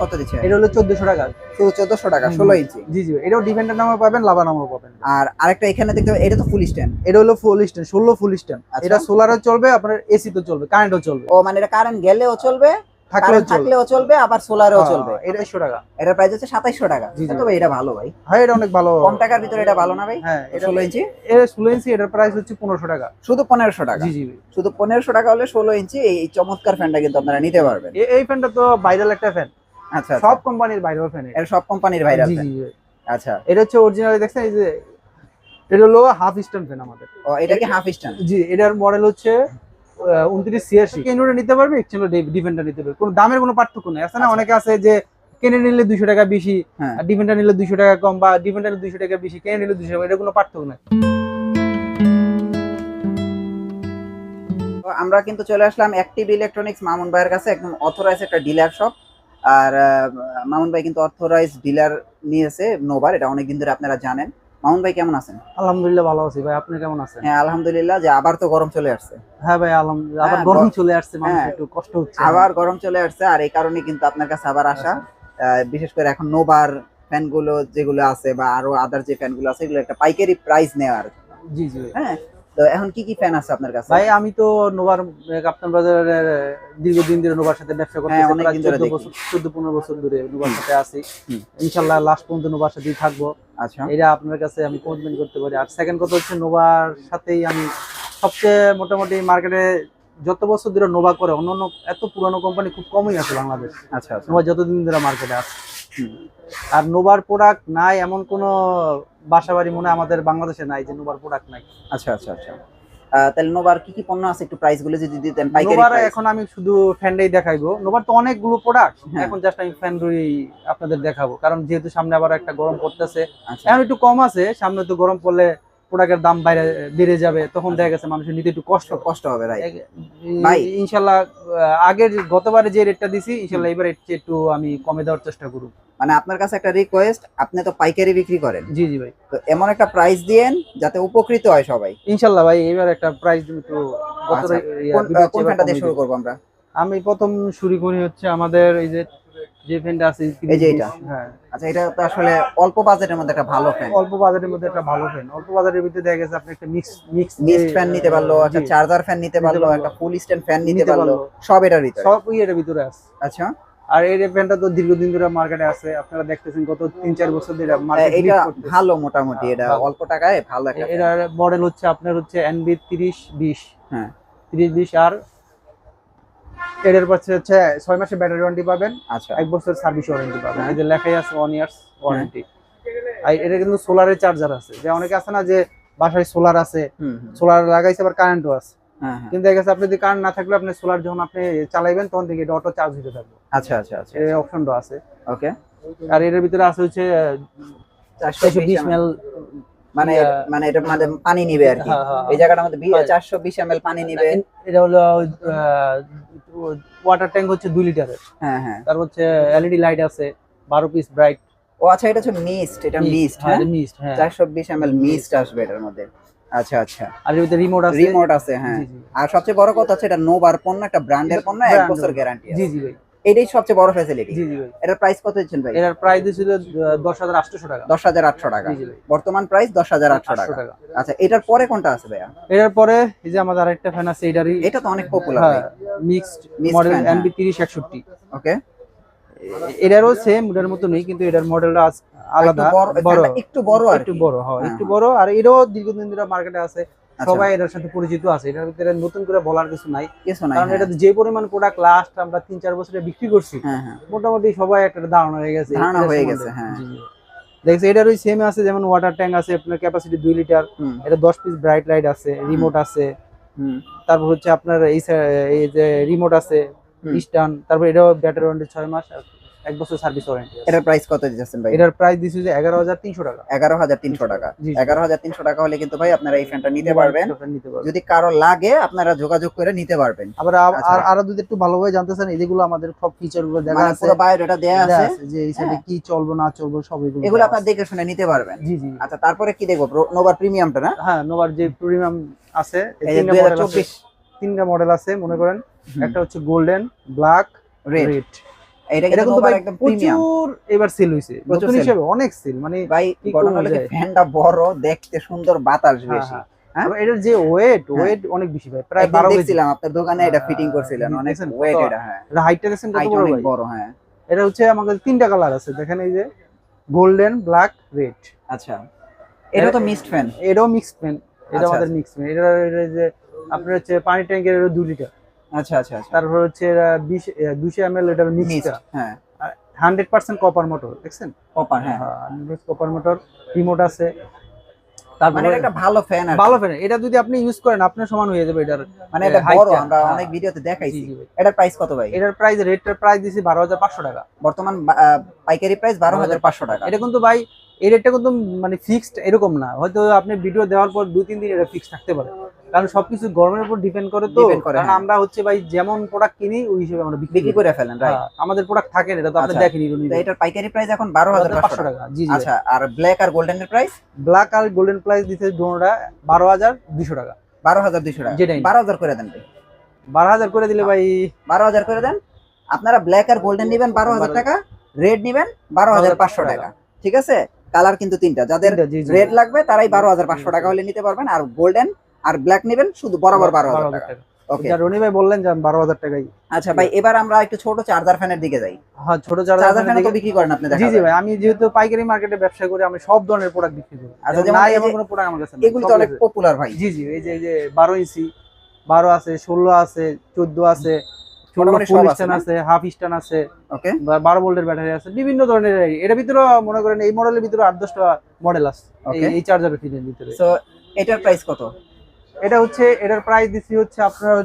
কত দিচ্ছে? এটা হলো চোদ্দশো টাকা। শুধু টাকা হুম। ষোলো ইঞ্চি। জি জি এটাও ডিফেন্ডার নামে পাবেন লাভা নামেও পাবেন। আর আরেকটা এখানে দেখতে পাবেন, এটা তো ফুল স্ট্যান্ড এটা হলো ফুল স্ট্যান্ড ষোলো ফুল স্ট্যান্ড। এটা সোলারও চলবে আপনার এসি তো চলবে কারেন্টও চলবে। ও মানে এটা কারেন্ট গেলেও চলবে থাকলেও চলবে। থাকলেও চলবে আবার সোলারেও চলবে। হ্যাঁ, এটা টাকা। এটার প্রাইস হচ্ছে সাতাইশশো টাকা। জি, জি। এটা ভালো ভাই। হ্যাঁ এটা অনেক ভালো। কম টাকার ভিতরে এটা ভালো না ভাই? হ্যাঁ এটা ইঞ্চি? ইঞ্চি এটার প্রাইস হচ্ছে পনেরোশো টাকা। শুধু পনেরোশো টাকা? জি জি শুধু পনেরোশো টাকা হলে ষোলো ইঞ্চি এই চমৎকার ফ্যানটা কিন্তু আপনারা নিতে পারবেন। এই ফ্যানটা তো ভাইরাল একটা ফ্যান আচ্ছা সব কোম্পানির ভাইরাল ফ্যান এটা সব কোম্পানির ভাইরাল জি। আচ্ছা। এটা হচ্ছে অরিজিনাল দেখছেন এই যে এটা হলো হাফ স্ট্যান্ড ফ্যান আমাদের। ও এটা কি হাফ স্ট্যান্ড জি এটার মডেল হচ্ছে উনত্রিশ ছিয়াশি। কেনোটা নিতে পারবে? এক্সচেঞ্জ ডিফেন্ডার নিতে পারবে। কোনো দামের কোনো পার্থক্য নেই। আছে না? আচ্ছা। অনেকে আছে যে কেনে নিলে দুইশো টাকা বেশি হ্যাঁ। আর ডিফেন্ডার নিলে দুইশো টাকা কম বা ডিফেন্ডার দুইশো টাকা বেশি কেনে নিলে দুইশো টাকা এটা কোনো পার্থক্য নেই। আমরা কিন্তু চলে আসলাম অ্যাক্টিভ ইলেকট্রনিক্স মামুন ভাইয়ের কাছে একদম অথরাইজ একটা ডিলার শপ আর মামুন ভাই কিন্তু অথরাইজ ডিলার নিয়েছে নোবার এটা অনেকদিন ধরে আপনারা জানেন। মামুন ভাই কেমন আছেন? আলহামদুলিল্লাহ ভালো আছি ভাই আপনি কেমন আছেন? হ্যাঁ আলহামদুলিল্লাহ যে আবার তো গরম চলে আসছে। হ্যাঁ ভাই আলহামদুলিল্লাহ আবার হ্যাঁ, গরম চলে আসছে মানুষ হ্যাঁ। একটু কষ্ট হচ্ছে। আবার গরম চলে আসছে আর এই কারণে কিন্তু আপনার কাছে আবার আসা। আহ, বিশেষ করে এখন নোবার ফ্যানগুলো যেগুলো আছে বা আরও আদার যে ফ্যানগুলো আছে এগুলো একটা পাইকারি প্রাইস নেওয়ার জি জি। হ্যাঁ তো এখন কি কি ফ্যান আছে আপনার কাছে? ভাই আমি তো নোভার কাপ্তান বাজারের দীর্ঘদিন ধরে নোভার সাথে ব্যবসা করতে হ্যাঁ, অনেকদিন ধরে দেখি। বছর চোদ্দ পনেরো বছর ধরে নোভার সাথে আছি। হুম। ইনশাল্লাহ লাস্ট পর্যন্ত নোভার সাথেই থাকব। আচ্ছা। এটা আপনার কাছে আমি কমিটমেন্ট করতে পারি। আর সেকেন্ড কথা হচ্ছে নোভার সাথেই আমি সবচেয়ে মোটামুটি মার্কেটে যত বছর ধরে নোভা করে অন্যান্য এত পুরানো কোম্পানি খুব কমই আছে বাংলাদেশ। আচ্ছা আচ্ছা। নোভা যতদিন ধরে মার্কেটে আছে। আর নোবার প্রোডাক্ট নাই এমন কোনো বাসা বাড়ি মনে আমাদের বাংলাদেশে নাই যে নোবার প্রোডাক্ট নাই। আচ্ছা আচ্ছা আচ্ছা। তাহলে নোবার কি কি পণ্য আছে একটু প্রাইসগুলো যদি দিতেন পাইকারি নোভার এখন আমি শুধু ফ্যানটাই দেখাইবো। নোবার তো অনেকগুলো প্রোডাক্ট হ্যাঁ। এখন জাস্ট আমি ফ্যান আপনাদের দেখাবো। কারণ যেহেতু সামনে আবার একটা গরম পড়তেছে। আচ্ছা। এখন একটু কম আছে সামনে তো গরম পড়লে প্রোডাক্টের দাম বাইরে বেড়ে যাবে তখন দেখা গেছে মানুষের নিতে একটু কষ্ট। কষ্ট হবে ভাই। ইনশাল্লাহ আগের গতবারে যে রেটটা দিছি ইনশাল্লাহ এবার একটু একটু আমি কমে দেওয়ার চেষ্টা করব মানে আপনার কাছে একটা রিকোয়েস্ট আপনি তো পাইকারি বিক্রি করেন জি জি ভাই তো এমন একটা প্রাইস দিয়েন যাতে উপকৃত হয় সবাই ইনশাল্লাহ ভাই এবার একটা প্রাইস একটু আচ্ছা, কোন ফ্যানটা দিয়ে শুরু। করব আমরা আমি প্রথম শুরু করি হচ্ছে আমাদের এই যে যে ফ্যানটা আছে এই যে এটা? হ্যাঁ আচ্ছা এটা তো আসলে অল্প বাজেটের মধ্যে একটা ভালো ফ্যান অল্প মধ্যে একটা ভালো ফ্যান অল্প ভিতরে দেখা গেছে আপনি একটা মিক্স মিক্স মিক্সড ফ্যান নিতে পারল একটা চার্জার ফ্যান নিতে পারল। একটা ফুল স্ট্যান্ড ফ্যান নিতে পারল। সব এটার ভিতরে সব এর ভিতরে আছে আচ্ছা আর এই ফ্যানটা তো দীর্ঘদিন ধরে মার্কেটে আছে আপনারা দেখতেছেন গত তিন চার বছর ধরে মার্কেট এটা ভালো মোটামুটি এটা অল্প টাকায় ভালো একটা fan। মডেল হচ্ছে আপনার হচ্ছে এনবি তিরিশ বিশ হ্যাঁ। তিরিশ বিশ আর এটার পাচ্ছে হচ্ছে ছয় মাসের ব্যাটারি ওয়ারেন্টি পাবেন আচ্ছা। এক বছর সার্ভিস ওয়ারেন্টি পাবেন। এই যে লেখাই আছে ওয়ান ইয়ার্স ওয়ারেন্টি আর এটা কিন্তু সোলারের চার্জার আছে। যে অনেকে আছে না যে বাসায় সোলার আছে। সোলার লাগাইছে আবার কারেন্টও আছে। হ্যাঁ হ্যাঁ। কিন্তু দেখা গেছে আপনি যদি কারেন্ট না থাকলে আপনি সোলার যখন আপনি চালাইবেন তখন থেকে এটা অটো চার্জ হতে থাকবে। আচ্ছা আচ্ছা আচ্ছা এই অপশনটা আছে। ওকে আর এটার ভিতরে আছে হচ্ছে চারশো চারশো বিশ ml মেল মানে মানে এটা মানে পানি নিবে আর কি। হ্যাঁ, এই জায়গাটার মধ্যে হয়। চারশো বিশ এম পানি নিবে। এটা হলো ওয়াটার ট্যাঙ্ক হচ্ছে দুই লিটারের হ্যাঁ হ্যাঁ। তার হচ্ছে এলইডি লাইট আছে বারো পিস ব্রাইট ও আচ্ছা এটা হচ্ছে মিস্ট এটা মিস্ট হ্যাঁ মিস্ট হ্যাঁ। চারশো বিশ এম মিস্ট আসবে এটার মধ্যে। আচ্ছা আচ্ছা। আর এর ভিতরে রিমোট আছে। রিমোট আছে হ্যাঁ। আর সবচেয়ে বড় কথা হচ্ছে এটা নোবার পণ্য একটা ব্র্যান্ডের পণ্য এক বছর গ্যারান্টি আছে। জি জি ভাই। এটাই সবচেয়ে বড় ফ্যাসিলিটি এটার প্রাইস কত দিচ্ছেন ভাই? এটার প্রাইস হাজার আটশোশো টাকা। দশ হাজার আটশো টাকা। বর্তমান প্রাইস দশ হাজার আটশো টাকা। টাকা। আচ্ছা এটার পরে কোনটা আছে ভাইয়া? এটার পরে এই যে আমাদের আরেকটা ফ্যান আছে এটারই এটা তো অনেক পপুলার হ্যাঁ মিক্সড মডেল হ্যাঁ। তিরিশ একষট্টি ওকে এটারও সেম এটার মতো নেই কিন্তু এটার মডেলটা আলাদা। বড় একটু বড় আর একটু বড় হয় হ্যাঁ, একটু বড়। আর এটাও দীর্ঘদিন ধরে মার্কেটে আছে। সবাই এটার সাথে পরিচিত আছে এটার ভিতরে নতুন করে বলার কিছু নাই। কিছু নাই কারণ হ্যাঁ। এটা যে পরিমাণ প্রোডাক্ট লাস্ট আমরা তিন চার বছরে বিক্রি করছি হ্যাঁ হ্যাঁ। মোটামুটি সবাই একটা ধারণা হয়ে গেছে ধারণা হয়ে গেছে, হ্যাঁ। দেখছি এটার ওই সেম আছে যেমন ওয়াটার ট্যাঙ্ক আছে আপনার ক্যাপাসিটি দুই লিটার এটা দশ পিস ব্রাইট লাইট আছে রিমোট আছে। তারপর হচ্ছে আপনার এই যে রিমোট আছে। তারপর এটাও ব্যাটারি ওয়ারেন্টি ছয় মাস আর এক বছর সার্ভিস ওয়ারেন্টি এটার প্রাইস কত দিচ্ছেন ভাই? এটার প্রাইস দিচ্ছে যে এগারো হাজার তিনশো টাকা। এগারো হাজার তিনশো টাকা। জি, জি। এগারো হাজার তিনশো টাকা হলে কিন্তু ভাই আপনারা এই ফ্যানটা নিতে পারবেন যদি কারও লাগে আপনারা যোগাযোগ করে নিতে পারবেন। আবার আচ্ছা। আর আরও যদি একটু ভালোভাবে জানতে চান এই যেগুলো আমাদের সব ফিচারগুলো দেখা মানে আছে পুরো বায়োডাটা দেয়া আছে। যে এই সাইডে হ্যাঁ। কি চলবো না চলবো সব এগুলো এগুলো আপনার। দেখে শুনে নিতে পারবেন। জি জি। আচ্ছা তারপরে কি দেখব? নোভার প্রিমিয়ামটা না? হ্যাঁ নোভার যে প্রিমিয়াম আছে এই এই যে তিনটা মডেল আছে। মনে করেন। একটা হচ্ছে গোল্ডেন ব্ল্যাক রেড এটা এটা কিন্তু কিন্তু ভাই একদম প্রচুর এবার সেল হইছে। নতুন হিসেবে অনেক সেল মানে ভাই ঘটনা হলো ফ্যানটা বড় দেখতে সুন্দর বাতাস হ্যাঁ, বেশি। হ্যাঁ। হ্যাঁ? আবার এটার যে ওয়েট হ্যাঁ। ওয়েট অনেক বেশি ভাই প্রায় একদিন বারো কেজি। দেখছিলাম আপনার দোকানে এটা ফিটিং করছিলেন অনেক ওয়েট এটা হ্যাঁ। এটা হাইটটা দেখছেন কত বড় ভাই? বড় হ্যাঁ। এটা হচ্ছে আমাদের তিনটা কালার আছে দেখেন এই যে গোল্ডেন ব্ল্যাক রেড আচ্ছা। এটা তো মিস্ট ফ্যান এটাও মিক্স পেন এটা আমাদের পেন এটা যে আপনার হচ্ছে পানি ট্যাঙ্কের দুই লিটার আচ্ছা আচ্ছা আচ্ছা। তারপর হচ্ছে বিশ দুশো এম এল এটার মিক্সটা হ্যাঁ। হান্ড্রেড পার্সেন্ট কপার মোটর দেখছেন? কপার হ্যাঁ। কপার মোটর রিমোট আছে। মানে তারপরে একটা ভালো ফ্যান ভালো ফ্যান এটা যদি আপনি ইউজ করেন আপনার সমান হয়ে যাবে এটার মানে এটা বড় আমরা হ্যাঁ। অনেক ভিডিওতে দেখাইছি। জি, জি এটার প্রাইস কত ভাই? এটার প্রাইস রেটটার প্রাইস দিছি বারো হাজার পাঁচশো টাকা। বর্তমান পাইকারি প্রাইস বারো হাজার পাঁচশো টাকা। এটা কিন্তু ভাই এই রেটটা কিন্তু মানে ফিক্সড এরকম না। হয়তো আপনি ভিডিও দেওয়ার পর দুই তিন দিন এটা ফিক্স থাকতে পারে। কারণ সবকিছু গরমের উপর ডিপেন্ড করে তো কারণ হ্যাঁ। আমরা হচ্ছে ভাই যেমন প্রোডাক্ট কিনি ওই হিসেবে আমরা বিক্রি করে ফেলেন রাইট হ্যাঁ, আমাদের প্রোডাক্ট থাকে না, এটা তো আপনি আচ্ছা। দেখেনি এটার পাইকারি প্রাইস এখন বারো হাজার পাঁচশো পাঁচশো টাকা টাকা জি জি আচ্ছা আর ব্ল্যাক আর গোল্ডেনের প্রাইস ব্ল্যাক আর গোল্ডেন প্রাইস দিতে দোনোটা বারো হাজার দুশো টাকা বারো হাজার দুইশো টাকা যেটাই। বারো হাজার করে দেন ভাই। বারো হাজার করে দিলে ভাই বারো হাজার করে দেন আপনারা ব্ল্যাক আর গোল্ডেন নিবেন বারো হাজার টাকা রেড নিবেন বারো হাজার পাঁচশো টাকা ঠিক আছে কালার কিন্তু তিনটা যাদের। রেড লাগবে তারাই বারো হাজার পাঁচশো টাকা হলে নিতে পারবেন আর গোল্ডেন আর ব্ল্যাক নেবেন শুধু বরাবর বারো হাজার টাকা। ওকে রনি ভাই বললেন যে টাকাই আচ্ছা ভাই এবার আমরা একটু ছোট চার্জার ফ্যানের দিকে যাই। হ্যাঁ ছোট চার্জার ফ্যান তো বিক্রি করেন আপনি জি জি ভাই আমি যেহেতু পাইকারি মার্কেটে ব্যবসা করি আমি সব ধরনের প্রোডাক্ট বিক্রি করি। আচ্ছা, যেমন নাই এমন কোনো প্রোডাক্ট আমার কাছে নেই, এগুলো তো অনেক পপুলার ভাই। জি জি এই যে এই যে বারো ইঞ্চি বারো আছে ষোলো আছে চোদ্দ আছে হাফ স্ট্যান্ড আছে ওকে ভোল্টের ব্যাটারি আছে বিভিন্ন ধরনের এর ভিতরে মনে করেন এই মডেলের ভিতরে আট দশটা মডেল আছে এই- চার্জারের ভিতরে। সো এটার প্রাইস কত? এটা হচ্ছে এটার প্রাইস দিচ্ছি হচ্ছে আপনার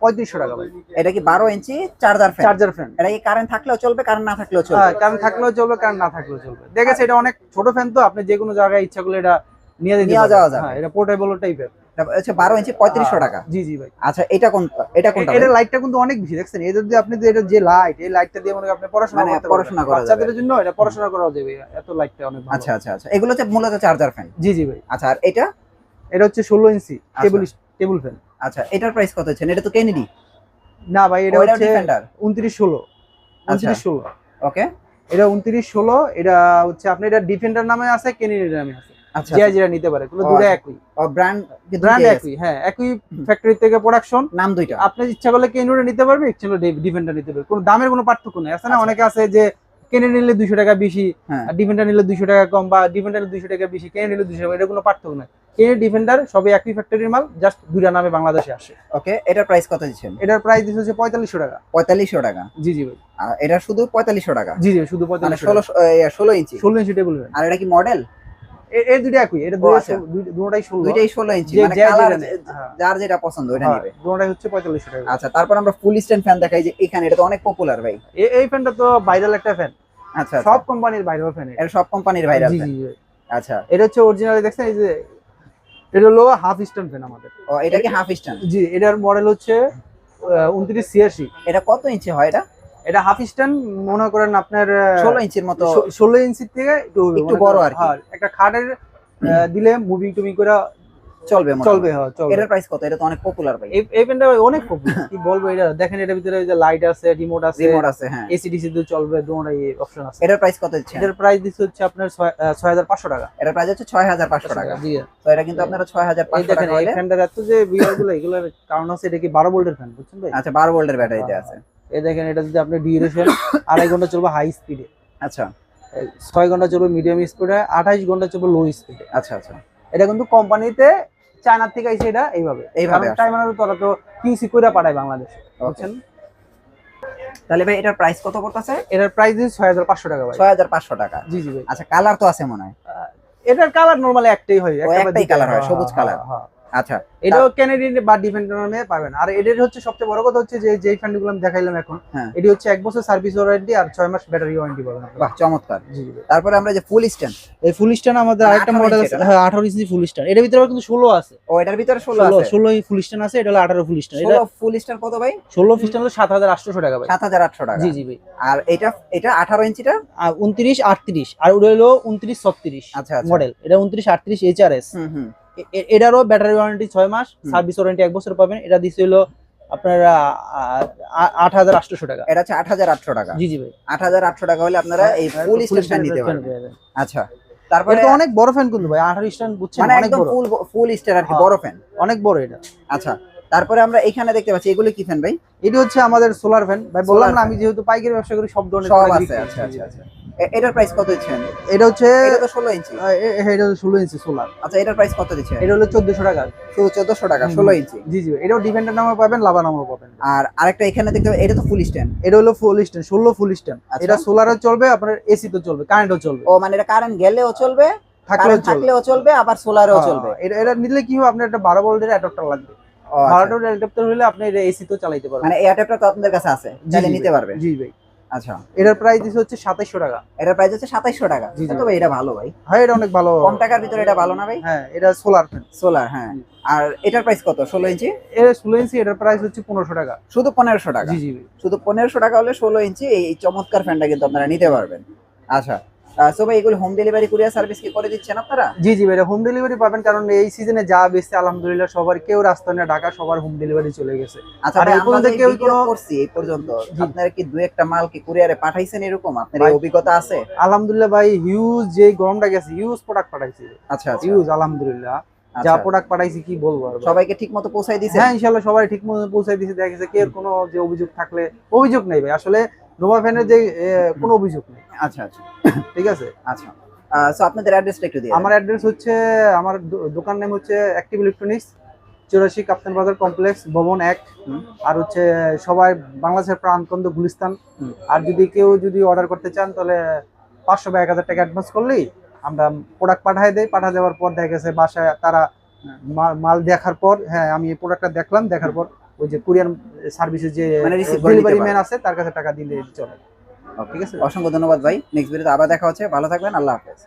পঁয়ত্রিশশো টাকা ভাই। এটা কি বারো inch charger fan charger fan এটা কি কারেন্ট থাকলেও চলবে কারেন্ট না থাকলেও চলবে? হ্যাঁ কারণ থাকলেও চলবে কারণ না থাকলেও চলবে। দেখেছে এটা অনেক ছোট ফ্যান তো আপনি যে কোনো জায়গায় ইচ্ছা করলে এটা নিয়ে নিয়ে যাওয়া। হ্যাঁ এটা পোর্টেবল টাইপের হচ্ছে বারো ইঞ্চি পঁয়ত্রিশশো টাকা। জি জি ভাই। আচ্ছা এটা কোন এটা কোনটা এটা? লাইটটা কিন্তু অনেক বেশি দেখছেন? এটা যদি আপনি যে এটা যে লাইট এই লাইটটা দিয়ে মনে আপনি পড়াশোনা মানে করতে পড়াশোনা করা। বাচ্চাদের জন্য এটা পড়াশোনা করা যাবে এত লাইটটা অনেক আচ্ছা আচ্ছা আচ্ছা। এগুলো হচ্ছে মূলত চার্জার ফ্যান জি জি ভাই। আচ্ছা আর এটা? এটা হচ্ছে ষোলো ইঞ্চি টেবিল টেবিল ফ্যান আচ্ছা এটার প্রাইস কত হচ্ছে? এটা তো কেনেডি না ভাই এটা হচ্ছে ডিফেন্ডার উনত্রিশ ষোলো। উনত্রিশ ষোলো। ওকে এটা উনত্রিশ ষোলো এটা হচ্ছে আপনি এটা ডিফেন্ডার নামে আছে কেনিডি নামে আছে। আচ্ছা যে যেটা নিতে পারে কোনো দুটো আচ্ছা। একই। ও ব্র্যান্ড ব্র্যান্ড একই হ্যাঁ একই ফ্যাক্টরি থেকে প্রোডাকশন নাম দুইটা। আপনি ইচ্ছা করলে কেনিডি নিতে পারবে ইচ্ছা করলে ডিফেন্ডার নিতে পারবে। কোনো দামের কোনো পার্থক্য নেই। আছে না? আচ্ছা। অনেকে আছে যে কেনে নিলে দুইশো টাকা বেশি হ্যাঁ। ডিফেন্ডার নিলে দুশো টাকা কম বা ডিফেন্ডার দুইশো টাকা বেশি কেনে নিলে দুশো টাকা এটা কোনো পার্থক্য না কেনে ডিফেন্ডার সবই একই ফ্যাক্টরির মাল জাস্ট দুইটা নামে বাংলাদেশে আসে। ওকে এটার প্রাইস কত দিচ্ছেন? এটার প্রাইস দিচ্ছে হচ্ছে পঁয়তাল্লিশশো টাকা। পঁয়তাল্লিশশো টাকা? জি জি ভাই। এটা শুধু পঁয়তাল্লিশশো টাকা? জি জি শুধু পঁয়তাল্লিশ ষোলো ষোলো ষোলো ইঞ্চি ষোলো ইঞ্চি টেবিল আর এটা কি মডেল এই দুইটা একই এটা আচ্ছা। দুটোটাই ষোলো। ইঞ্চি মানে কালার হ্যাঁ। যার যেটা পছন্দ হ্যাঁ, দুটোটাই হচ্ছে পঁয়তাল্লিশশো টাকা। আচ্ছা তারপর আমরা ফুল স্ট্যান্ড ফ্যান দেখাই যে এখানে এটা তো অনেক পপুলার ভাই। এই ফ্যানটা তো ভাইরাল একটা ফ্যান আচ্ছা সব সব কোম্পানির ভাইরাল ফ্যান এটা। সব কোম্পানির ভাইরাল ফ্যান আচ্ছা। এটা হচ্ছে অরিজিনালি দেখছেন এই যে এটা হলো হাফ স্ট্যান্ড ফ্যান আমাদের। ও এটা কি হাফ স্ট্যান্ড জি এটার মডেল হচ্ছে উনত্রিশ ছিয়াশি। এটা কত ইঞ্চি হয় এটা? এটা হাফ স্ট্যান্ড মনে করেন আপনার ষোলো ইঞ্চির মতো ষোলো ইঞ্চির থেকে একটু একটু বড় আর হ্যাঁ, একটা খাটের দিলে মুভিং টুভিং করে চলবে চলবে হ্যাঁ এটার প্রাইস কত? এটা তো অনেক পপুলার ভাই। এই এই অনেক পপুলার কি বলব এটা? দেখেন এটার ভিতরে যে লাইট আছে রিমোট আছে রিমোট আছে হ্যাঁ। এসি ডিসি চলবে অপশন আছে। এটার প্রাইস কত দিচ্ছেন? এটার প্রাইস দিচ্ছে হচ্ছে আপনার ছয় আহ, ছয় হাজার পাঁচশো টাকা। এটার প্রাইস হচ্ছে ছয় হাজার পাঁচশো টাকা। জি তো এটা কিন্তু আপনারা দেখেন এই এত যে কারণ হচ্ছে এটা কি বারো ভোল্টের ফ্যান বুঝছেন ভাই? আচ্ছা বারো ভোল্টের ব্যাটারিতে আছে। এই দেখেন এটা যদি আপনি ডিউরেশন আড়াই ঘণ্টা চলবে হাই স্পিডে আচ্ছা। ছয় ঘণ্টা চলবে মিডিয়াম স্পিডে আঠাইশ ঘণ্টা চলবে লো স্পিডে আচ্ছা আচ্ছা। এটা কিন্তু কোম্পানিতে চায়নার থেকে আইছে এটা এইভাবে। এইভাবে আসছে। তো তো কিউসি করে পাঠায় বাংলাদেশ বুঝছেন? তাহলে ভাই এটার প্রাইস কত পড়তেছে? এটার প্রাইস দিচ্ছে ছয় হাজার পাঁচশো টাকা ভাই। ছয় হাজার পাঁচশো টাকা। জি জি ভাই। আচ্ছা কালার তো আছে মনে হয়? এটার কালার নরমালি একটাই হয় একটা একটাই হয়, হ্যাঁ, সবুজ কালার হ্যাঁ। আচ্ছা এটাও ক্যানাডিয়ান বা ডিফেন্ডার নামে পাবেন। আর এটার হচ্ছে সবচেয়ে বড় কথা হচ্ছে যে যেই ফ্যানগুলো আমি দেখাইলাম এখন হ্যাঁ। এটি হচ্ছে এক বছর সার্ভিস ওয়ারেন্টি আর ছয় মাস ব্যাটারি ওয়ারেন্টি পাবেন বাহ চমৎকার। তারপরে আমরা যে ফুল স্ট্যান্ড এই ফুল স্ট্যান্ড আমাদের মানে আরেকটা মডেল আছে। হ্যাঁ ইঞ্চি ফুল স্ট্যান্ড এটার ভিতরে কিন্তু ষোলো আছে। ও এটার ভিতরে ষোলো ষোলো আছে? ষোলো ফুল স্ট্যান্ড আছে এটা হলো আঠারো ফুল স্ট্যান্ড এটা ফুল স্ট্যান্ড কত ভাই? ষোলো ফুল স্ট্যান্ড হলো হাজার আটশোশো টাকা ভাই। সাত হাজার আটশো টাকা। জি জি ভাই। আর এটা এটা আঠারো ইঞ্চিটা আর উনত্রিশ আটত্রিশ। আর ওটা হলো উনত্রিশ ছত্রিশ আচ্ছা আচ্ছা। মডেল এটা উনত্রিশ আটত্রিশ এইচ আর হুম হুম। এটারও ব্যাটারি ওয়ারেন্টি ছয় মাস। সার্ভিস ওয়ারেন্টি এক বছর পাবেন। এটা দিচ্ছে হলো আপনার আহ, আ- আট হাজার আটশোশো টাকা। এটা হচ্ছে আট হাজার আটশো টাকা। জি জি ভাই। আট হাজার আটশো টাকা হলে আপনারা এই ফুল স্টেশন নিতে পারবেন। আচ্ছা তারপরে তো অনেক বড় ফ্যান কিন্তু ভাই বুঝছেন মানে একদম ফুল ফুল স্টার আর কি। বড় ফ্যান অনেক বড় এটা। আচ্ছা তারপরে আমরা এখানে দেখতে পাচ্ছি এগুলো কি ফ্যান ভাই? এটি হচ্ছে আমাদের সোলার ফ্যান ভাই বললাম না আমি যেহেতু পাইকারি ব্যবসা করি সব ধরনের সব আছে আচ্ছা আচ্ছা আচ্ছা। এটার প্রাইস কত দিচ্ছেন? এটা হচ্ছে এটা তো ষোলো ইঞ্চি। এটা সোলার। আচ্ছা এটার প্রাইস কত দিচ্ছেন? এটা হলো চোদ্দশো টাকা। শুধু টাকা হুম। ষোলো ইঞ্চি। জি জি এটাও ডিপেন্ডেন্ট নামে পাবেন লাভা নামেও পাবেন। আর আরেকটা এখানে দেখতে পাচ্ছি এটা তো ফুল স্ট্যান্ড এটা হলো ফুল স্ট্যান্ড ষোলো ফুল স্ট্যান্ড আচ্ছা। এটা সোলারও চলবে আপনার এসি তো চলবে কারেন্টও চলবে। ও মানে এটা কারেন্ট গেলেও চলবে থাকলেও চলবে। আবার সোলারেও হ্যাঁ, চলবে। এটা এটা নিলে কি হবে আপনার একটা বারো ভোল্টের অ্যাডাপ্টার লাগবে। আচ্ছা। বারো ভোল্টের অ্যাডাপ্টার হলে আপনি এসি তো চালাইতে পারবেন। মানে তো আপনাদের কাছে আছে নিতে ভাই। পারবে। জি ভাই। আচ্ছা। এটার প্রাইস হচ্ছে সাতাইশশো টাকা। এটার প্রাইস হচ্ছে সাতাইশশো টাকা। জি, জি। তো ভাই এটা ভালো ভাই। হ্যাঁ এটা অনেক ভালো। কম টাকার ভিতরে এটা ভালো না ভাই? হ্যাঁ এটা সোলার ফ্যান সোলার হ্যাঁ। আর এটার প্রাইস কত? ষোলো ইঞ্চি? এটা ষোলো ইঞ্চি এটার প্রাইস হচ্ছে পনেরোশো টাকা। শুধু পনেরোশো টাকা? জি জি। শুধু পনেরোশো টাকা হলে ষোলো ইঞ্চি এই এই চমৎকার ফ্যানটা কিন্তু আপনারা নিতে পারবেন। আচ্ছা সো ভাই এগুলো হোম ডেলিভারি কুরিয়ার সার্ভিস কি করে দিচ্ছেন আপনারা? জি জি ভাই হোম ডেলিভারি পাবেন কারণ এই সিজনে যা বেশি আলহামদুলিল্লাহ সবার কেউ রাস্তা নিয়ে ঢাকা সবার হোম ডেলিভারি চলে গেছে। আচ্ছা এই পর্যন্ত কেউ কোনো- করছি এই পর্যন্ত আপনারা কি দু একটা মাল কি কুরিয়ারে পাঠাইছেন এরকম? আপনার এই অভিজ্ঞতা আছে? আলহামদুলিল্লাহ ভাই হিউজ যে গরমটা গেছে হিউজ প্রোডাক্ট পাঠাইছি। আচ্ছা আচ্ছা। হিউজ আলহামদুলিল্লাহ। যা আচ্ছা। প্রোডাক্ট পাঠাইছি কি বলব আর সবাইকে ঠিক মতো পৌঁছাই দিয়েছেন হ্যাঁ ইনশাল্লাহ সবাই ঠিক মতো পৌঁছাই দিয়েছে দেখা গেছে কেউ কোনো যে অভিযোগ থাকলে অভিযোগ নেই ভাই আসলে নোভা ফ্যানের যে কোনো অভিযোগ নেই। আচ্ছা আচ্ছা। ঠিক আছে? আচ্ছা। সো আপনাদের অ্যাড্রেসটা একটু দিয়ে আমার অ্যাড্রেস হচ্ছে আমার দোকান নাম হচ্ছে অ্যাক্টিভ ইলেকট্রনিক্স চৌরাশি কাপ্তান বাজার কমপ্লেক্স ভবন এক। আর হচ্ছে সবাই বাংলাদেশের প্রাণকন্দ গুলিস্তান। আর যদি কেউ যদি অর্ডার করতে চান তাহলে পাঁচশো বা এক হাজার টাকা অ্যাডভান্স করলেই আমরা প্রোডাক্ট পাঠাই দেই। পাঠা দেওয়ার পর দেখা গেছে বাসায় তারা মাল দেখার পর হ্যাঁ আমি এই প্রোডাক্টটা দেখলাম দেখার পর ওই যে কুরিয়ার সার্ভিসের যে মানে ডেলিভারি ম্যান আছে তার কাছে টাকা দিলে চলে। ঠিক আছে। অসংখ্য ধন্যবাদ ভাই। নেক্সট ভিডিওতে আবার দেখা হচ্ছে। ভালো থাকবেন। আল্লাহ হাফেজ।